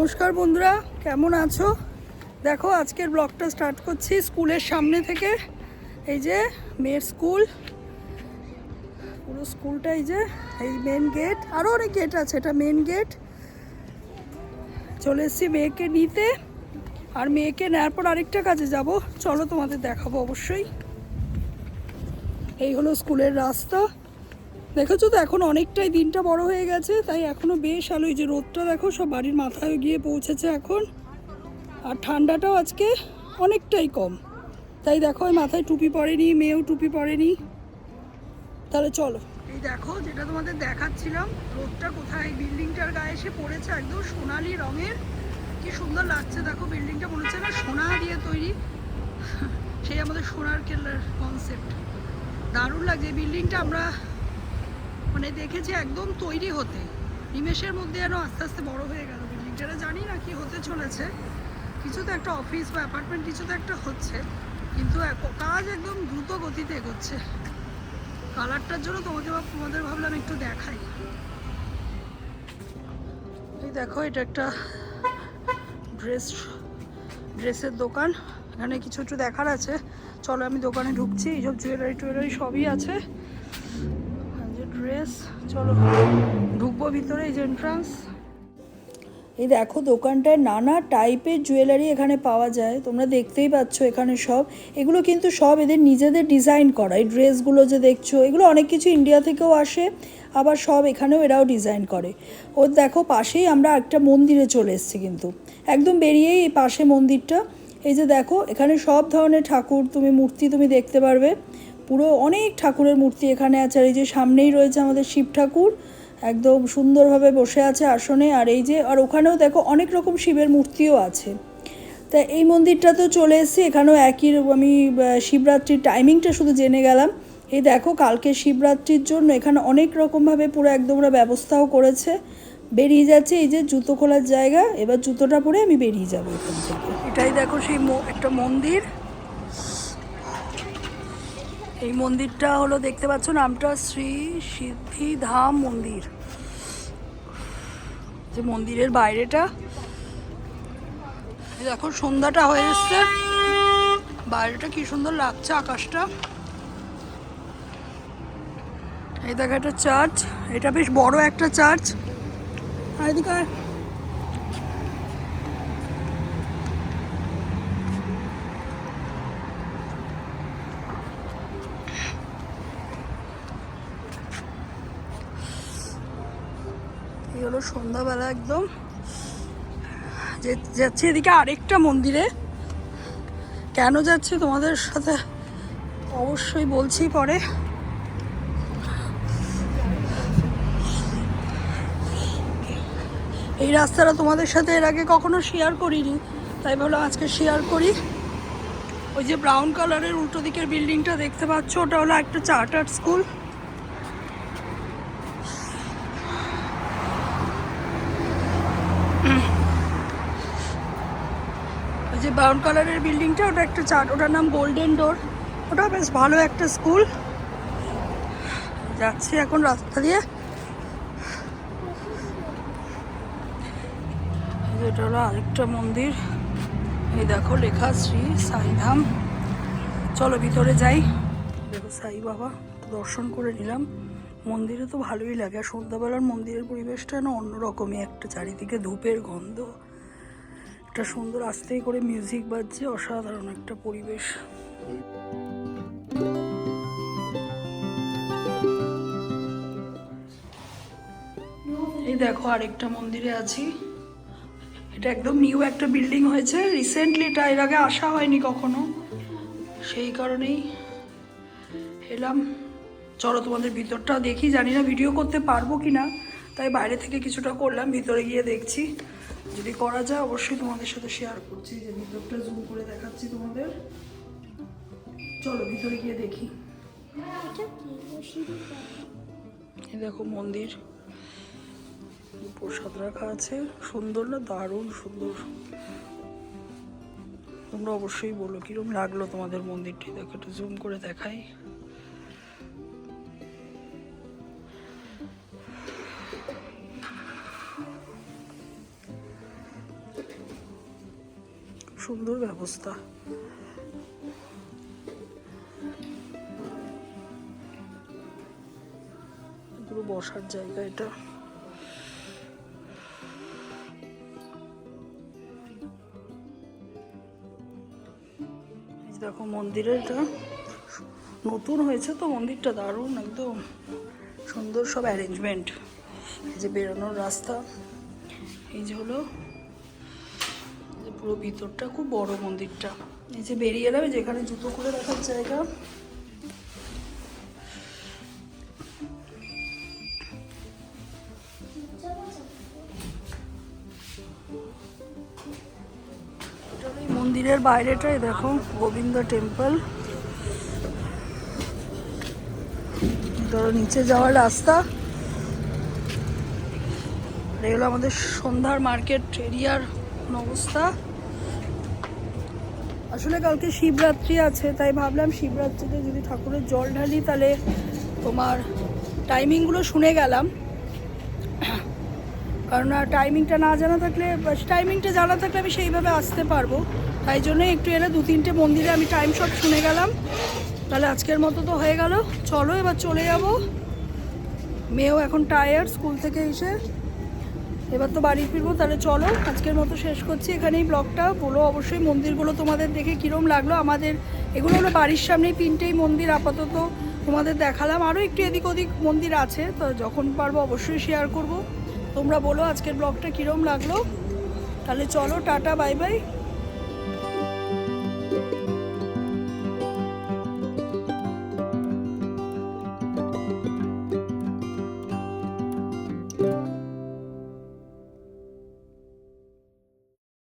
নমস্কার বন্ধুরা, কেমন আছো? দেখো, আজকের ব্লগটা স্টার্ট করছি স্কুলের সামনে থেকে। এই যে, মেয়ের স্কুল। পুরো স্কুলটা এই যে, এই মেন গেট আরও অনেক গেট আছে, এটা মেন গেট চলে এসেছি মেয়েকে নিতে। আর মেয়েকে নেওয়ার পর আরেকটা কাজে যাব। চলো তোমাদের দেখাবো অবশ্যই। এই হলো স্কুলের রাস্তা। দেখেছ তো, এখন অনেকটাই দিনটা বড় হয়ে গেছে, তাই এখনও বেশ আলো এই যে রোদটা দেখো, সব বাড়ির মাথায় গিয়ে পৌঁছেছে এখন। আর ঠান্ডাটাও আজকে অনেকটাই কম। তাই দেখো, ওই মাথায় টুপি পরেনি, মেয়েও টুপি পরেনি। তাহলে চলো। এই দেখো, যেটা তোমাদের দেখাচ্ছিলাম, রোদটা কোথায়? বিল্ডিংটার গায়ে এসে পড়েছে একদম সোনালি রঙের। কি সুন্দর লাগছে, দেখো, বিল্ডিংটা মনে হচ্ছে না সোনা দিয়ে তৈরি। সেই আমাদের সোনার কেল্লার কনসেপ্ট দারুণ লাগছে বিল্ডিংটা আমরা মানে দেখেছি একদম তৈরি হতে। নিমেষের মধ্যে যেন আস্তে আস্তে বড় হয়ে গেল বিল্ডিংটা জানি না কি হতে চলেছে। কিছু তো একটা অফিস বা অ্যাপার্টমেন্ট কিছু তো একটা হচ্ছে। কিন্তু কাজ একদম দ্রুত গতিতে এগোচ্ছে। কালারটার জন্য তোমাকে তোমাদের ভাবলাম একটু দেখাই। দেখো, এটা একটা ড্রেস ড্রেসের দোকান। এখানে কিছু একটু দেখার আছে। চলো আমি দোকানে ঢুকছি। এইসব জুয়েলারি টুয়েলারি সবই আছে। ড্রেস চলো। ঢুকবো ভিতরে, এই যে এন্ট্রান্স এই দেখো, দোকানটায় নানা টাইপের জুয়েলারি এখানে পাওয়া যায়। তোমরা দেখতেই পাচ্ছ এখানে সব। এগুলো কিন্তু সব এদের নিজেদের ডিজাইন করা। এই ড্রেসগুলো যে দেখছ, এগুলো অনেক কিছু ইন্ডিয়া থেকেও আসে। আবার সব এখানেও এরাও ডিজাইন করে। ওর দেখো, পাশেই আমরা একটা মন্দিরে চলে এসেছি কিন্তু। একদম বেরিয়েই এই পাশে মন্দিরটা। এই যে দেখো, এখানে সব ধরনের ঠাকুর, তুমি মূর্তি তুমি দেখতে পারবে। পুরো অনেক ঠাকুরের মূর্তি এখানে আছে। আর এই যে সামনেই রয়েছে আমাদের শিব ঠাকুর, একদম সুন্দরভাবে বসে আছে আসনে। আর এই যে, আর ওখানেও দেখো অনেক রকম শিবের মূর্তিও আছে। তা এই মন্দিরটা তো চলে এসেছি, এখানেও একই আমি শিবরাত্রির টাইমিংটা শুধু জেনে গেলাম। এই দেখো, কালকে শিবরাত্রির জন্য এখানে অনেক রকমভাবে পুরো একদম ওরা ব্যবস্থাও করেছে। বেরিয়ে যাচ্ছে এই যে জুতো খোলার জায়গা, এবার জুতোটা পরে আমি বেরিয়ে যাব এখান থেকে। এটাই দেখো সেই একটা মন্দির। এই মন্দিরটা হলো দেখতে পাচ্ছ নামটা শ্রী সিদ্ধিধাম মন্দির। যে মন্দিরের বাইরেটা। দেখো, সন্ধ্যাটা হয়ে এসছে। বাইরেটা কি সুন্দর লাগছে আকাশটা। এই দেখো একটা চার্চ। এটা বেশ বড় একটা চার্চ। এদিকে সন্ধ্যাবেলা একদম। যাচ্ছে এদিকে আরেকটা মন্দিরে। কেন যাচ্ছে তোমাদের সাথে অবশ্যই বলছি পরে। এই রাস্তাটা তোমাদের সাথে এর আগে কখনো শেয়ার করিনি। তাই ভাবলাম আজকে শেয়ার করি। ওই যে ব্রাউন কালারের উল্টো দিকের বিল্ডিংটা দেখতে পাচ্ছ, ওটা হলো একটা চার্টার্ড স্কুল যে ব্রাউন কালারের বিল্ডিংটা ওটা একটা চার্ট ওটার নাম গোল্ডেন ডোর ওটা বেশ ভালো একটা স্কুল যাচ্ছি এখন রাস্তা দিয়ে। এটা হলো আরেকটা মন্দির। এই দেখো, লেখা শ্রী সাইধাম। চলো ভিতরে যাই। দেখো সাই বাবা, দর্শন করে নিলাম। মন্দিরে তো ভালোই লাগে। আর সন্ধ্যাবেলার মন্দিরের পরিবেশটা না অন্যরকমই, একটা চারিদিকে ধূপের গন্ধ। একটা সুন্দর আস্তেই করে মিউজিক বাজছে, অসাধারণ একটা পরিবেশ। এই দেখো আরেকটা মন্দিরে আছি। এটা একদম নিউ একটা বিল্ডিং হয়েছে। রিসেন্টলি এটা এর আগে আসা হয়নি কখনো। সেই কারণেই এলাম। চলো তোমাদের ভিতরটা দেখি। জানি না ভিডিও করতে পারব কি না তাই বাইরে থেকে কিছুটা করলাম, ভিতরে গিয়ে দেখছি। যদি করা যায়, অবশ্যই তোমাদের সাথে শেয়ার করছি। যে ভিতরটা জুম করে দেখাচ্ছি তোমাদের। চলো, ভিতরে গিয়ে দেখি। দেখো মন্দির। প্রসাদ রাখা আছে। সুন্দর না? দারুণ সুন্দর। তোমরা অবশ্যই বলো, কিরম লাগল তোমাদের মন্দিরটি? দেখো, একটু জুম করে দেখাই। সুন্দর ব্যবস্থা। পুরো বসার জায়গা এটা। দেখো মন্দিরের এটা নতুন হয়েছে তো, মন্দিরটা দারুণ একদম। সুন্দর সব অ্যারেঞ্জমেন্ট এই যে বেরোনোর রাস্তা। এই যে হলো পুরো ভিতরটা, খুব বড় মন্দিরটা। যে বেরিয়ে এলাম যেখানে জুতো খুলে রাখার জায়গা। মন্দিরের বাইরেটাই দেখো, গোবিন্দ টেম্পল। ধরো নিচে যাওয়ার রাস্তা। এগুলো আমাদের সন্ধ্যার মার্কেট, এরিয়ার অবস্থা। আসলে কালকে শিবরাত্রি আছে, তাই ভাবলাম শিবরাত্রিতে যদি ঠাকুরের জল ঢালি, তাহলে তোমার টাইমিংগুলো শুনে গেলাম। কারণ টাইমিংটা না জানা থাকলে টাইমিংটা জানা থাকলে আমি সেইভাবে আসতে পারব। তাই জন্য একটু এলে দু তিনটে মন্দিরে আমি টাইম সব শুনে গেলাম। তাহলে আজকের মতো তো হয়ে গেল। চলো এবার চলে যাব। মেয়েও এখন টায়ার স্কুল থেকে এসে এবার তো বাড়ি ফিরবো, তাহলে চলো, আজকের মতো শেষ করছি এখানেই ব্লগটা। বলো অবশ্যই মন্দিরগুলো তোমাদের দেখে কীরম লাগল। আমাদের এগুলো হলো বাড়ির সামনেই তিনটেই মন্দির, আপাতত তোমাদের দেখালাম। আরও একটু এদিক ওদিক মন্দির আছে, তো যখন পারব অবশ্যই শেয়ার করব। তোমরা বলো আজকের ব্লগটা কীরম লাগল। তাহলে চলো, টাটা বাই বাই